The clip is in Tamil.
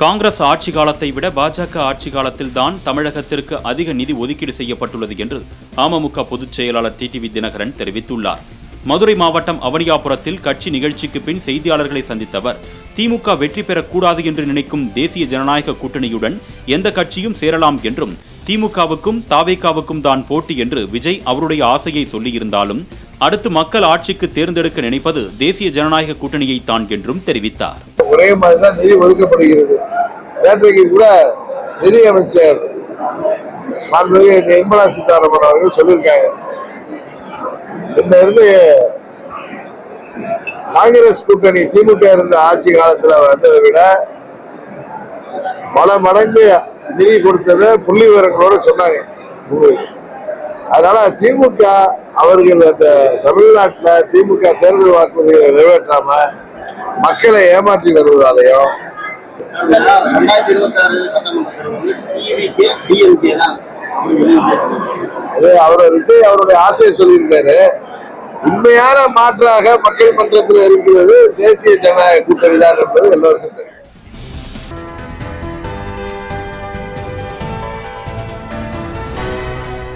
காங்கிரஸ் ஆட்சி காலத்தை விட பாஜக ஆட்சி காலத்தில் தான் தமிழகத்திற்கு அதிக நிதி ஒதுக்கீடு செய்யப்பட்டுள்ளது என்று அமமுக பொதுச் செயலாளர் டிடிவி தினகரன் தெரிவித்துள்ளார். மதுரை மாவட்டம் அவனியாபுரத்தில் கட்சி நிகழ்ச்சிக்கு பின் செய்தியாளர்களை சந்தித்தவர் திமுக வெற்றி பெறக்கூடாது என்று நினைக்கும் தேசிய ஜனநாயக கூட்டணியுடன் எந்த கட்சியும் சேரலாம் என்றும் திமுகவுக்கும் தாவேகாவுக்கும் தான் போட்டி என்று விஜய் அவருடைய ஆசையை சொல்லியிருந்தாலும் அடுத்து மக்கள் ஆட்சிக்கு தேர்ந்தெடுக்க நினைப்பது தேசிய ஜனநாயக கூட்டணியை தான் என்றும் தெரிவித்தார். ஒரே மாதிரி தான் நிதி ஒதுக்கப்படுகிறது. நேற்றைக்கு கூட நிதி அமைச்சர் மாண்புமிகு நிர்மலா சீதாராமன் அவர்கள் சொல்லியிருக்காங்க. இந்த இருந்து காங்கிரஸ் கூட்டணி திமுக இருந்த ஆட்சி காலத்துல வந்ததை விட பல மடங்கு நிதி கொடுத்ததை புள்ளி விவரங்களோடு சொன்னாங்க. அதனால திமுக அவர்கள் அந்த தமிழ்நாட்டில் திமுக தேர்தல் வாக்குறுதிகளை நிறைவேற்றாம மக்களை ஏமாற்றி வருவதாலையும் ரெண்டாயிரத்தி அது விஜய் அவருடைய ஆசையை சொல்லியிருக்காரு. உண்மையான மாற்றாக மக்கள் மன்றத்தில் இருக்கிறது தேசிய ஜனநாயக கூட்டணி தான் என்பது எல்லோருக்கும் தெரியும்.